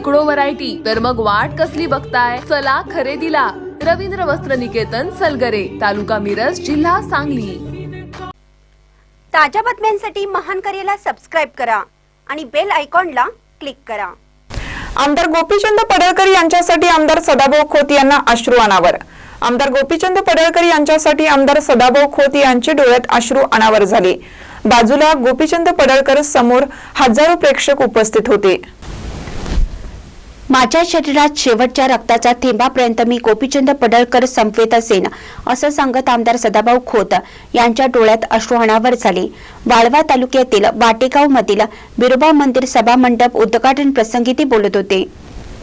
शेकडो व्हरायटी तर मग वाट कसली बघताय? चला खरेदीला. रवींद्र वस्त्र निकेतन सलगरे तालुका मिरज जिल्हा सांगली. ताज्या बातम्यांसाठी महान करेला सबस्क्राईब करा आणि बेल आयकॉनला क्लिक करा. आमदार गोपीचंद पडळकर यांच्यासाठी आमदार सदाभाऊ खोत यांना अश्रू अनावर. आमदार गोपीचंद पडळकर यांच्यासाठी आमदार सदाभाऊ खोत यांचे डोळ्यात अश्रू अनावर झाले. बाजूला गोपीचंद पडळकर समोर हजारो प्रेक्षक उपस्थित होते. माझ्या शरीरात शेवटच्या रक्ताचा थेंबापर्यंत मी गोपीचंद पडळकर संपवेत असेन असं सांगत आमदार सदाभाऊ खोत यांच्या डोळ्यात अश्रू अनावर झाले. वाळवा तालुक्यातील वाटेगाव मधील बिरोबा मंदिर सभा मंडप उद्घाटन प्रसंगी ते बोलत होते.